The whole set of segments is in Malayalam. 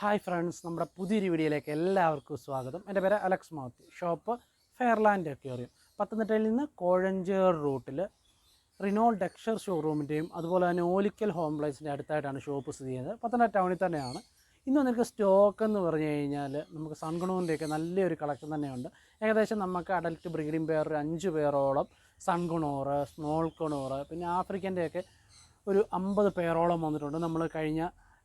ഹായ് ഫ്രണ്ട്സ് നമ്മുടെ പുതിയൊരു വീഡിയോയിലേക്ക് എല്ലാവർക്കും സ്വാഗതം. എന്റെ പേര് Alex Mathew. Shop Fairland aquarium. പത്തനംതിട്ടയിൽ നിന്ന് കോഴഞ്ചേർ റൂട്ടിൽ റിനോൾ ഡെക്ഷർ ഷോറൂമിന്റെയും അതുപോലെ തന്നെ ഓലിക്കൽ ഹോം അടുത്തായിട്ടാണ് ഷോപ്പ് സ്ഥിതി ചെയ്യുന്നത്. പത്തനംതിട്ട ടൗണിൽ തന്നെയാണ്. ഇന്ന് നിങ്ങൾക്ക് സ്റ്റോക്ക് എന്ന് പറഞ്ഞു കഴിഞ്ഞാൽ നമുക്ക് സൺഗുണോന്റെയൊക്കെ നല്ലൊരു കളക്ഷൻ തന്നെയുണ്ട്. ഏകദേശം നമുക്ക് അഡൽട്ട് ബ്രീഡിംഗ് പെയർ അഞ്ച് പേരോളം സൺഗുണോറ് സ്മോൾ കുണോറ് പിന്നെ ആഫ്രിക്കന്റെയൊക്കെ ഒരു അമ്പത് പേരോളം വന്നിട്ടുണ്ട്. നമ്മൾ കഴിഞ്ഞ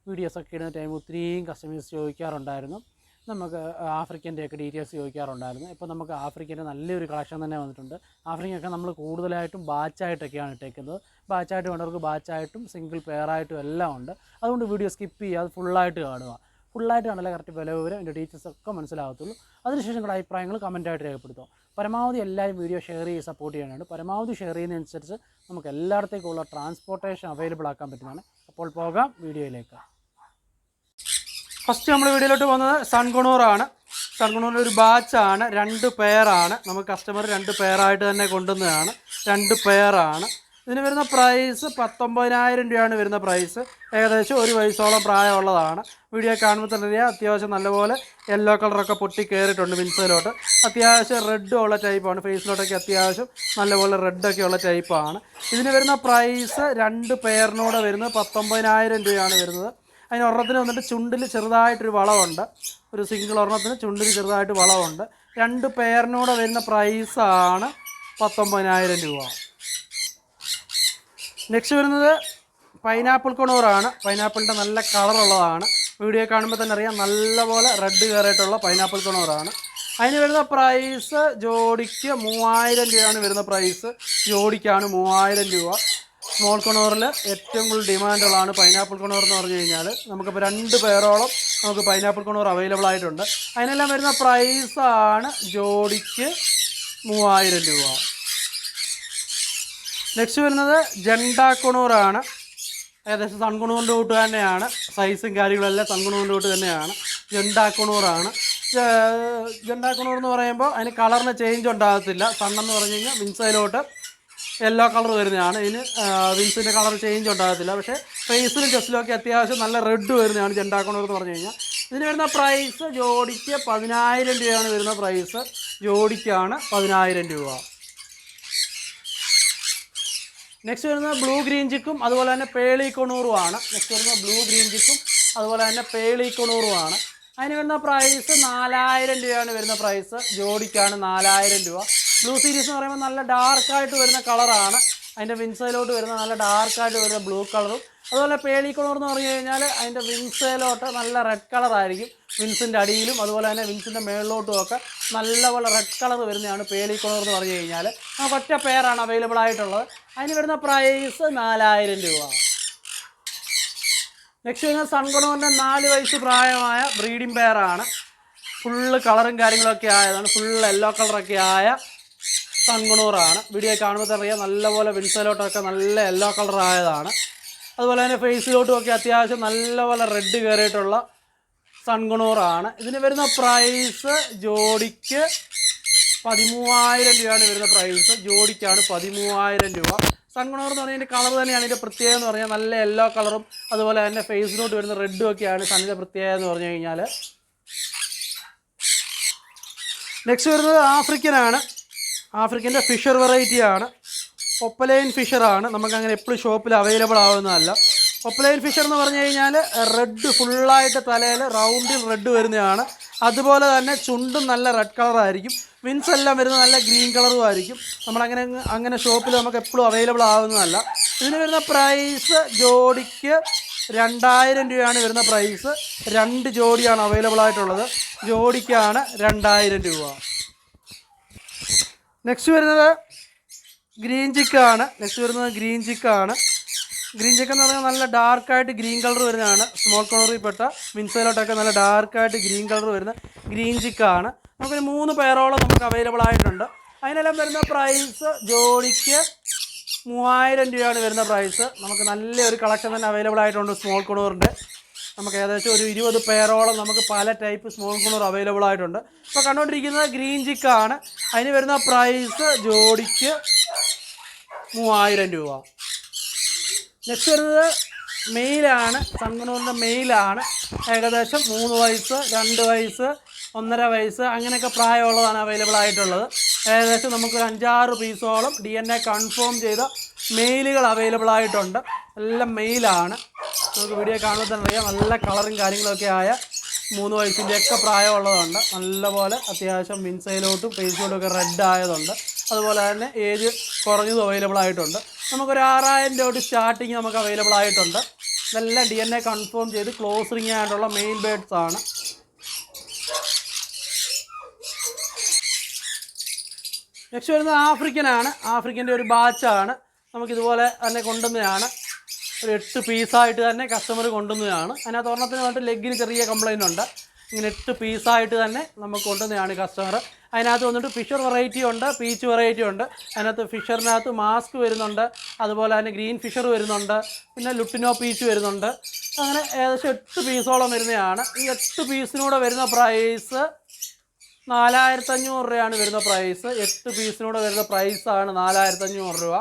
വീഡിയോസൊക്കെ ഇടുന്ന ടൈം ഒത്തിരിയും കസ്റ്റമേഴ്സ് ചോദിക്കാറുണ്ടായിരുന്നു. നമുക്ക് ആഫ്രിക്കന്റെയൊക്കെ ഡീറ്റെയിൽസ് ചോദിക്കാറുണ്ടായിരുന്നു. ഇപ്പോൾ നമുക്ക് ആഫ്രിക്കന്റെ നല്ലൊരു കളക്ഷൻ തന്നെ വന്നിട്ടുണ്ട്. ആഫ്രിക്കയൊക്കെ നമ്മൾ കൂടുതലായിട്ടും ബാച്ചായിട്ടൊക്കെയാണ് ഇട്ടേക്കുന്നത്. ബാച്ചായിട്ട് വേണ്ടവർക്ക് ബാച്ചായിട്ടും സിംഗിൾ പെയറായിട്ടും എല്ലാം ഉണ്ട്. അതുകൊണ്ട് വീഡിയോ സ്കിപ്പ് ചെയ്യാതെ ഫുള്ളായിട്ട് കാണുക. ഫുള്ളായിട്ട് കണ്ടാലേ കറക്റ്റ് വില വിവരം എന്റെ ഡീറ്റെയിൽസ് ഒക്കെ മനസ്സിലാകത്തുള്ളൂ. അതിനുശേഷം നിങ്ങളുടെ അഭിപ്രായങ്ങൾ കമന്റായിട്ട് രേഖപ്പെടുത്തുക. പരമാവധി എല്ലാവരും വീഡിയോ ഷെയർ ചെയ്ത് സപ്പോർട്ട് ചെയ്യാനാണ് പരമാവധി ഷെയർ ചെയ്യുന്നതനുസരിച്ച് നമുക്ക് എല്ലായിടത്തേക്കുള്ള ട്രാൻസ്പോർട്ടേഷൻ അവൈലബിൾ ആക്കാൻ പറ്റുന്നതാണ്. അപ്പോൾ പോകാം വീഡിയോയിലേക്ക് ഫസ്റ്റ് നമ്മൾ വീഡിയോയിലോട്ട് പോകുന്നത് സൺകുണൂറാണ്. സൺകുണൂറിന്റെ ഒരു ബാച്ചാണ്. രണ്ട് പെയറാണ്. നമുക്ക് കസ്റ്റമർ രണ്ട് പെയറായിട്ട് തന്നെ കൊണ്ടുവന്നതാണ്. രണ്ട് പെയറാണ്. ഇതിന് വരുന്ന പ്രൈസ് പത്തൊമ്പതിനായിരം രൂപയാണ് വരുന്ന പ്രൈസ് ഏകദേശം ഒരു വയസ്സോളം പ്രായമുള്ളതാണ്. വീഡിയോ കാണുമ്പോൾ തന്നെ അറിയാം അത്യാവശ്യം നല്ലപോലെ യെല്ലോ കളറൊക്കെ പൊട്ടി കയറിയിട്ടുണ്ട് മിൻസിലോട്ട് അത്യാവശ്യം റെഡ് ഉള്ള ടൈപ്പാണ് ഫേസിലോട്ടൊക്കെ അത്യാവശ്യം നല്ലപോലെ റെഡൊക്കെ ഉള്ള ടൈപ്പാണ് ഇതിന് വരുന്ന പ്രൈസ് രണ്ട് പെയറിനൂടെ വരുന്നത് പത്തൊമ്പതിനായിരം രൂപയാണ് വരുന്നത്. അതിന് ഒരെണ്ണത്തിന് വന്നിട്ട് ചുണ്ടിൽ ചെറുതായിട്ടൊരു വളവുണ്ട്. ഒരു സിംഗിൾ ഒരെണ്ണത്തിന് ചുണ്ടിൽ ചെറുതായിട്ട് വളവുണ്ട്. രണ്ട് പെയറിനൂടെ വരുന്ന പ്രൈസാണ് പത്തൊമ്പതിനായിരം രൂപ. നെക്സ്റ്റ് വരുന്നത് പൈനാപ്പിൾ കൊണൂറാണ് പൈനാപ്പിളിന്റെ നല്ല കളറുള്ളതാണ് വീഡിയോ കാണുമ്പോൾ തന്നെ അറിയാം നല്ലപോലെ റെഡ് കയറിയിട്ടുള്ള പൈനാപ്പിൾ കൊണൂറാണ് അതിന് വരുന്ന പ്രൈസ് ജോഡിക്ക് മൂവായിരം രൂപയാണ് വരുന്ന പ്രൈസ് ജോഡിക്കാണ് മൂവായിരം രൂപ. സ്മോൾ കൊണോറിൽ ഏറ്റവും കൂടുതൽ ഡിമാൻഡുള്ളതാണ് പൈനാപ്പിൾ കൊണോർ എന്ന് പറഞ്ഞു കഴിഞ്ഞാൽ നമുക്കിപ്പോൾ രണ്ട് പേരോളം നമുക്ക് പൈനാപ്പിൾ കൊണോർ അവൈലബിൾ ആയിട്ടുണ്ട്. അതിനെല്ലാം വരുന്ന പ്രൈസാണ് ജോഡിക്ക് മൂവായിരം രൂപ. നെക്സ്റ്റ് വരുന്നത് ജണ്ടാക്കുണൂറാണ് ഏകദേശം സൺകുണൂറിന്റെ കൂട്ട് തന്നെയാണ്. സൈസും കാര്യങ്ങളെല്ലാം സൺകുണൂറിന്റെ കൂട്ട് തന്നെയാണ്. ജണ്ടാക്കുണൂറാണ് ജണ്ടാക്കുണൂർ എന്ന് പറയുമ്പോൾ അതിന് കളറിന് ചേഞ്ച് ഉണ്ടാകത്തില്ല. സണ്ണെന്ന് പറഞ്ഞു കഴിഞ്ഞാൽ വിൻസൈലോട്ട് യെല്ലോ കളർ വരുന്നതാണ്. ഇതിന് വിൻസിന്റെ കളർ ചേഞ്ച് ഉണ്ടാകത്തില്ല. പക്ഷേ ഫേസിലും ചെസ്റ്റിലും ഒക്കെ അത്യാവശ്യം നല്ല റെഡ് വരുന്നതാണ് ജണ്ടാക്കുണൂർ എന്ന് പറഞ്ഞു കഴിഞ്ഞാൽ. ഇതിന് വരുന്ന പ്രൈസ് ജോഡിക്ക് പതിനായിരം രൂപയാണ് വരുന്ന പ്രൈസ് ജോഡിക്കാണ് പതിനായിരം രൂപ. നെക്സ്റ്റ് വരുന്നത് ബ്ലൂ ഗ്രീൻ ചിക്കും അതുപോലെ തന്നെ പേളി കൊണൂറുമാണ് നെക്സ്റ്റ് വരുന്നത് ബ്ലൂ ഗ്രീൻ ചിക്കും അതുപോലെ തന്നെ പേളി കൊണൂറുമാണ് അതിന് വരുന്ന പ്രൈസ് നാലായിരം രൂപയാണ് വരുന്ന പ്രൈസ് ജോഡിക്കാണ് നാലായിരം രൂപ. ബ്ലൂ സീരീസ് എന്ന് പറയുമ്പോൾ നല്ല ഡാർക്കായിട്ട് വരുന്ന കളറാണ് അതിന്റെ വിൻസയിലോട്ട് വരുന്ന നല്ല ഡാർക്കായിട്ട് വരുന്ന ബ്ലൂ കളറും അതുപോലെ പേളി കളർ എന്ന് പറഞ്ഞു കഴിഞ്ഞാൽ അതിന്റെ വിൻസയിലോട്ട് നല്ല റെഡ് കളറായിരിക്കും വിൻസിന്റെ അടിയിലും അതുപോലെ തന്നെ വിൻസിന്റെ മേളിലോട്ടും ഒക്കെ നല്ലപോലെ റെഡ് കളർ വരുന്നതാണ് പേളി കളർ എന്ന് പറഞ്ഞു കഴിഞ്ഞാൽ നമുക്ക് ഒറ്റ പേരാണ് അവൈലബിൾ ആയിട്ടുള്ളത്. അതിന് വരുന്ന പ്രൈസ് നാലായിരം രൂപ. നെക്സ്റ്റ് വരുന്നത് സൺകുണോറിന്റെ നാല് വയസ്സ് പ്രായമായ ബ്രീഡിംഗ് പെയറാണ് ഫുള്ള് കളറും കാര്യങ്ങളൊക്കെ ആയതാണ്. ഫുള്ള് യെല്ലോ കളറൊക്കെ ആയ സൺകുണൂറാണ് വീഡിയോ കാണുമ്പോൾ അറിയാം നല്ലപോലെ വിൻസലോട്ടൊക്കെ നല്ല യെല്ലോ കളർ ആയതാണ്. അതുപോലെ തന്നെ ഫേസിലോട്ടും ഒക്കെ അത്യാവശ്യം നല്ലപോലെ റെഡ് കയറിയിട്ടുള്ള സൺകുണൂറാണ് ഇതിന് വരുന്ന പ്രൈസ് ജോഡിക്ക് പതിമൂവായിരം രൂപയാണ് വരുന്ന പ്രൈസ് ജോഡിക്കാണ് പതിമൂവായിരം രൂപ. സൺകുണൂർ എന്ന് പറഞ്ഞാൽ കളർ തന്നെയാണ്. ഇതിന്റെ പ്രത്യേകത എന്ന് പറഞ്ഞാൽ നല്ല യെല്ലോ കളറും അതുപോലെ തന്നെ ഫേസിലോട്ട് വരുന്ന റെഡും ഒക്കെയാണ് സണ്ണിന്റെ പ്രത്യേകത എന്ന് പറഞ്ഞു കഴിഞ്ഞാൽ നെക്സ്റ്റ് വരുന്നത് ആഫ്രിക്കനാണ്. ആഫ്രിക്കന്റെ ഫിഷർ വെറൈറ്റി ആണ് ഒപ്പലൈൻ ഫിഷറാണ്. നമുക്കങ്ങനെ എപ്പോഴും ഷോപ്പിൽ അവൈലബിൾ ആവുന്നതല്ല. ഒപ്പലൈൻ ഫിഷർ എന്ന് പറഞ്ഞു കഴിഞ്ഞാൽ റെഡ് ഫുള്ളായിട്ട് തലയിൽ റൗണ്ടിൽ റെഡ് വരുന്നതാണ്. അതുപോലെ തന്നെ ചുണ്ടും നല്ല റെഡ് കളറായിരിക്കും. വിൻസ് എല്ലാം വരുന്നത് നല്ല ഗ്രീൻ കളറും ആയിരിക്കും. നമ്മളങ്ങനെ അങ്ങനെ ഷോപ്പിൽ നമുക്ക് എപ്പോഴും അവൈലബിൾ ആവുന്നതല്ല. ഇതിന് വരുന്ന പ്രൈസ് ജോഡിക്ക് രണ്ടായിരം രൂപയാണ് വരുന്ന പ്രൈസ്. രണ്ട് ജോഡിയാണ് അവൈലബിൾ ആയിട്ടുള്ളത്. ജോഡിക്കാണ് രണ്ടായിരം രൂപ. നെക്സ്റ്റ് വരുന്നത് ഗ്രീൻ ചിക്കാണ് നെക്സ്റ്റ് വരുന്നത് ഗ്രീൻ ചിക്കാണ് ഗ്രീൻ ചിക്ക് എന്ന് പറഞ്ഞാൽ നല്ല ഡാർക്കായിട്ട് ഗ്രീൻ കളർ വരുന്നതാണ്. സ്മോൾ കളറിൽ പെട്ട മിൻസയിലോട്ടൊക്കെ നല്ല ഡാർക്കായിട്ട് ഗ്രീൻ കളർ വരുന്ന ഗ്രീൻ ചിക്കാണ് നമുക്കൊരു മൂന്ന് പേരോളം നമുക്ക് അവൈലബിൾ ആയിട്ടുണ്ട്. അതിനെല്ലാം വരുന്ന പ്രൈസ് ജോഡിക്ക് മൂവായിരം രൂപയാണ് വരുന്ന പ്രൈസ് നമുക്ക് നല്ലൊരു കളക്ഷൻ തന്നെ അവൈലബിൾ ആയിട്ടുണ്ട് സ്മോൾ കുണൂറിന്റെ നമുക്ക് ഏകദേശം ഒരു ഇരുപത് പേരോളം നമുക്ക് പല ടൈപ്പ് സ്മോൾ കൂളർ അവൈലബിൾ ആയിട്ടുണ്ട്. ഇപ്പോൾ കണ്ടുകൊണ്ടിരിക്കുന്നത് ഗ്രീൻ ചിക്കാണ് അതിന് വരുന്ന പ്രൈസ് ജോഡിക്ക് മൂവായിരം രൂപ. നെക്സ്റ്റ് വരുന്നത് മെയിലാണ് സൺഗണൂറിന്റെ മെയിലാണ്. ഏകദേശം മൂന്ന് വയസ്സ് രണ്ട് വയസ്സ് ഒന്നര വയസ്സ് അങ്ങനെയൊക്കെ പ്രായമുള്ളതാണ് അവൈലബിൾ ആയിട്ടുള്ളത്. ഏകദേശം നമുക്കൊരു അഞ്ചാറ് പീസോളം ഡി എൻ എ കൺഫേം ചെയ്ത മെയിലുകൾ അവൈലബിൾ ആയിട്ടുണ്ട്. എല്ലാം മെയിലാണ്. നമുക്ക് വീഡിയോ കാണുമ്പോൾ തന്നെ അറിയാം നല്ല കളറും കാര്യങ്ങളൊക്കെ ആയ മൂന്ന് വയസ്സിന്റെയൊക്കെ പ്രായമുള്ളതുണ്ട്. നല്ലപോലെ അത്യാവശ്യം മിൻസൈലോട്ടും ഫേസിലോട്ടും ഒക്കെ റെഡ് ആയതുണ്ട്. അതുപോലെ തന്നെ ഏജ് കുറഞ്ഞതും അവൈലബിൾ ആയിട്ടുണ്ട്. നമുക്കൊരു ആറായിരം രൂപ സ്റ്റാർട്ടിങ് നമുക്ക് അവൈലബിൾ ആയിട്ടുണ്ട്. ഇതെല്ലാം ഡി എൻ എ കൺഫേം ചെയ്ത് ക്ലോസ് ആയിട്ടുള്ള മെയിൻ ബേഡ്സ് ആണ്. നെക്സ്റ്റ് വരുന്നത് ആഫ്രിക്കനാണ് ആഫ്രിക്കന്റെ ഒരു ബാച്ചാണ് നമുക്കിതുപോലെ തന്നെ കൊണ്ടുവന്നതാണ്. ഒരു എട്ട് പീസായിട്ട് തന്നെ കസ്റ്റമർ കൊണ്ടുവന്നതാണ്. അതിനകത്ത് ഒരെണ്ണത്തിന് വന്നിട്ട് ലെഗിന് ചെറിയ കംപ്ലൈന്റ് ഉണ്ട്. ഇങ്ങനെ എട്ട് പീസായിട്ട് തന്നെ നമുക്ക് കൊണ്ടുവന്നതാണ് കസ്റ്റമർ അതിനകത്ത് വന്നിട്ട് ഫിഷർ വെറൈറ്റി ഉണ്ട് പീച്ച് വെറൈറ്റി ഉണ്ട്. അതിനകത്ത് ഫിഷറിനകത്ത് മാസ്ക് വരുന്നുണ്ട്. അതുപോലെ തന്നെ ഗ്രീൻ ഫിഷർ വരുന്നുണ്ട്. പിന്നെ ലുട്ടിനോ പീച്ച് വരുന്നുണ്ട്. അങ്ങനെ ഏകദേശം എട്ട് പീസോളം വരുന്നതാണ്. ഈ എട്ട് പീസിനൂടെ വരുന്ന പ്രൈസ് നാലായിരത്തഞ്ഞൂറ് രൂപയാണ് വരുന്ന പ്രൈസ് എട്ട് പീസിനൂടെ വരുന്ന പ്രൈസാണ് നാലായിരത്തഞ്ഞൂറ് രൂപ.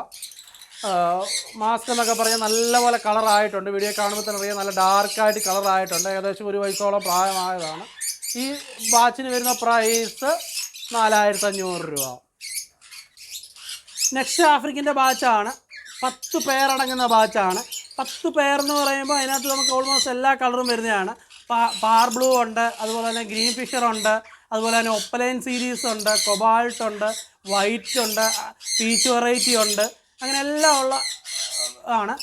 മാസ്ക് എന്നൊക്കെ പറഞ്ഞാൽ നല്ലപോലെ കളറായിട്ടുണ്ട് വീഡിയോ കാണുമ്പോൾ തന്നെ അറിയാം നല്ല ഡാർക്കായിട്ട് കളറായിട്ടുണ്ട് ഏകദേശം ഒരു വയസ്സോളം പ്രായമായതാണ്. ഈ വാച്ചിന് വരുന്ന പ്രൈസ് നാലായിരത്തി അഞ്ഞൂറ് രൂപ. നെക്സ്റ്റ് ആഫ്രിക്കന്റെ ബാച്ചാണ് പത്ത് പേരടങ്ങുന്ന ബാച്ചാണ് പത്ത് പേർ എന്ന് പറയുമ്പോൾ അതിനകത്ത് നമുക്ക് ഓൾമോസ്റ്റ് എല്ലാ കളറും വരുന്നതാണ്. പാർ ബ്ലൂ ഉണ്ട് അതുപോലെ തന്നെ ഗ്രീൻ ഫിഷർ ഉണ്ട് അതുപോലെ തന്നെ ഒപ്പലൈൻ സീരീസ് ഉണ്ട് കൊബാൾട്ട് ഉണ്ട് വൈറ്റ് ഉണ്ട് പീച്ച് വെറൈറ്റി ഉണ്ട്. അങ്ങനെ എല്ലാം ഉള്ള ആണ്.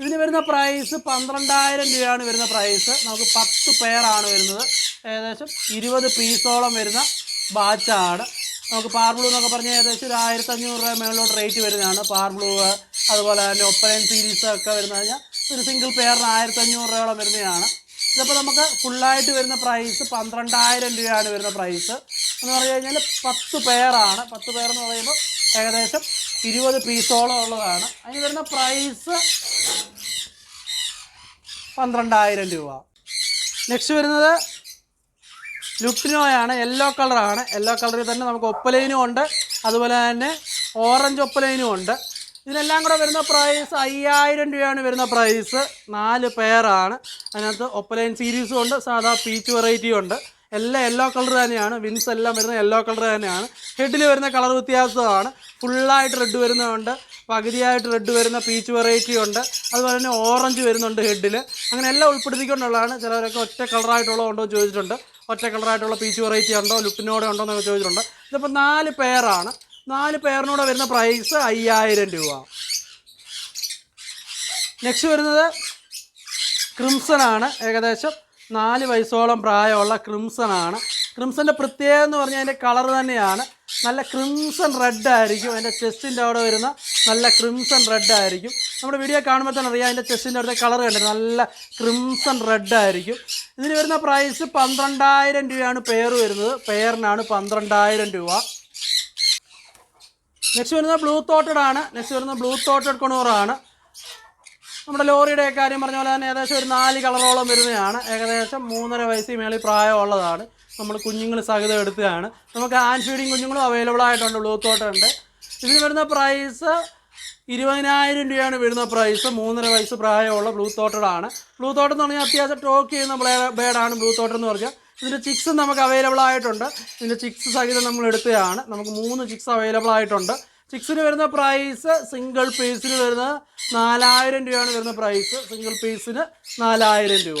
ഇതിന് വരുന്ന പ്രൈസ് പന്ത്രണ്ടായിരം രൂപയാണ് വരുന്ന പ്രൈസ് നമുക്ക് പത്ത് പേരാണ് വരുന്നത്. ഏകദേശം ഇരുപത് പീസോളം വരുന്ന ബാച്ചാണ് നമുക്ക് പാർബ്ലൂ എന്നൊക്കെ പറഞ്ഞാൽ ഏകദേശം ഒരു ആയിരത്തി അഞ്ഞൂറ് രൂപ മേളിലോട്ട് റേറ്റ് വരുന്നതാണ്. പാർബ്ലൂ അതുപോലെ തന്നെ ഒപ്പയൻ സീരീസ് ഒക്കെ വരുന്ന കഴിഞ്ഞാൽ ഒരു സിംഗിൾ പെയറിന് ആയിരത്തി അഞ്ഞൂറ് രൂപയോളം വരുന്നതാണ്. ഇതിപ്പോൾ നമുക്ക് ഫുള്ളായിട്ട് വരുന്ന പ്രൈസ് പന്ത്രണ്ടായിരം രൂപയാണ് വരുന്ന പ്രൈസ് എന്ന് പറഞ്ഞു കഴിഞ്ഞാൽ പത്ത് പെയറാണ് പത്ത് പെയർ എന്ന് പറയുമ്പോൾ ഏകദേശം ഇരുപത് പീസോളം ഉള്ളതാണ്. അതിന് വരുന്ന പ്രൈസ് പന്ത്രണ്ടായിരം രൂപ. നെക്സ്റ്റ് വരുന്നത് ലുക്ടിനോയാണ് യെല്ലോ കളറാണ് യെല്ലോ കളറിൽ തന്നെ നമുക്ക് ഒപ്പലൈനും ഉണ്ട്. അതുപോലെ തന്നെ ഓറഞ്ച് ഒപ്പലൈനും ഉണ്ട്. ഇതിനെല്ലാം കൂടെ വരുന്ന പ്രൈസ് അയ്യായിരം രൂപയാണ് വരുന്ന പ്രൈസ് നാല് പെയറാണ് അതിനകത്ത് ഒപ്പലൈൻ സീരീസും ഉണ്ട്. സാധാ പീച്ച് വെറൈറ്റിയും ഉണ്ട്. എല്ലാം യെല്ലോ കളർ തന്നെയാണ്. വിൻസ് എല്ലാം വരുന്ന യെല്ലോ കളർ തന്നെയാണ്. ഹെഡിൽ വരുന്ന കളർ വ്യത്യാസമാണ്. ഫുള്ളായിട്ട് റെഡ് വരുന്നതുണ്ട്. പകുതിയായിട്ട് റെഡ് വരുന്ന പീച്ച് വെറൈറ്റി ഉണ്ട്. അതുപോലെ തന്നെ ഓറഞ്ച് വരുന്നുണ്ട് ഹെഡിൽ അങ്ങനെ എല്ലാം ഉൾപ്പെടുത്തിക്കൊണ്ടുള്ളതാണ്. ചിലവരൊക്കെ ഒറ്റ കളറായിട്ടുള്ള ഉണ്ടോ ചോദിച്ചിട്ടുണ്ട്. ഒറ്റ കളറായിട്ടുള്ള പീച്ച് വെറൈറ്റി ഉണ്ടോ ലുപ്പിനോടെ ഉണ്ടോ എന്നൊക്കെ ചോദിച്ചിട്ടുണ്ട്. ഇതിപ്പോൾ നാല് പെയറാണ് നാല് പെയറിനൂടെ വരുന്ന പ്രൈസ് അയ്യായിരം രൂപ. നെക്സ്റ്റ് വരുന്നത് ക്രിംസൺ ആണ്. ഏകദേശം നാല് വയസ്സോളം പ്രായമുള്ള ക്രിംസൺ ആണ്. ക്രിംസന്റെ പ്രത്യേകത എന്ന് പറഞ്ഞാൽ അതിന്റെ കളർ തന്നെയാണ്. നല്ല ക്രിംസൺ റെഡ് ആയിരിക്കും. അതിന്റെ ചെസ്റ്റിന്റെ അവിടെ വരുന്ന നല്ല ക്രിംസൺ റെഡ് ആയിരിക്കും. നമ്മുടെ വീഡിയോ കാണുമ്പോൾ തന്നെ അറിയാം അതിന്റെ ചെസ്റ്റിന്റെ അവിടുത്തെ കളർ കണ്ടത് നല്ല ക്രിംസൺ റെഡ് ആയിരിക്കും. ഇതിന് വരുന്ന പ്രൈസ് പന്ത്രണ്ടായിരം രൂപയാണ് പെയർ വരുന്നത്. പെയറിനാണ് പന്ത്രണ്ടായിരം രൂപ. നെക്സ്റ്റ് വരുന്നത് ബ്ലൂ തോട്ടഡ് ആണ്. നെക്സ്റ്റ് വരുന്നത് ബ്ലൂ തോട്ടഡ് കൊണൂറാണ് നമ്മുടെ ലോറിയുടെ കാര്യം പറഞ്ഞ പോലെ തന്നെ ഏകദേശം ഒരു നാല് കളറോളം വരുന്നതാണ്. ഏകദേശം മൂന്നര വയസ്സിൽ മേളിൽ പ്രായമുള്ളതാണ്. നമ്മൾ കുഞ്ഞുങ്ങൾ സഹിതം എടുത്തതാണ്. നമുക്ക് ഹാൻഡ് ഫീഡിങ് കുഞ്ഞുങ്ങളും അവൈലബിൾ ആയിട്ടുണ്ട് ബ്ലൂ തോട്ടുണ്ട് ഇതിന് വരുന്ന പ്രൈസ് ഇരുപതിനായിരം രൂപയാണ് വരുന്ന പ്രൈസ് മൂന്നര വയസ്സ് പ്രായമുള്ള ബ്ലൂ തോട്ടഡാണ് ബ്ലൂ തോട്ടം എന്ന് പറഞ്ഞാൽ അത്യാവശ്യം ടോക്ക് ചെയ്യുന്ന ബേഡാണ് ബ്ലൂ തോട്ടം എന്ന് പറഞ്ഞാൽ. ഇതിന്റെ ചിക്സ് നമുക്ക് അവൈലബിൾ ആയിട്ടുണ്ട്. ഇതിന്റെ ചിക്സ് സഹിതം നമ്മൾ എടുത്തതാണ്. നമുക്ക് മൂന്ന് ചിക്സ് അവൈലബിൾ ആയിട്ടുണ്ട്. ചിക്സിന് വരുന്ന പ്രൈസ് സിംഗിൾ പീസിന് വരുന്ന നാലായിരം രൂപയാണ് വരുന്ന പ്രൈസ് സിംഗിൾ പീസിന് നാലായിരം രൂപ.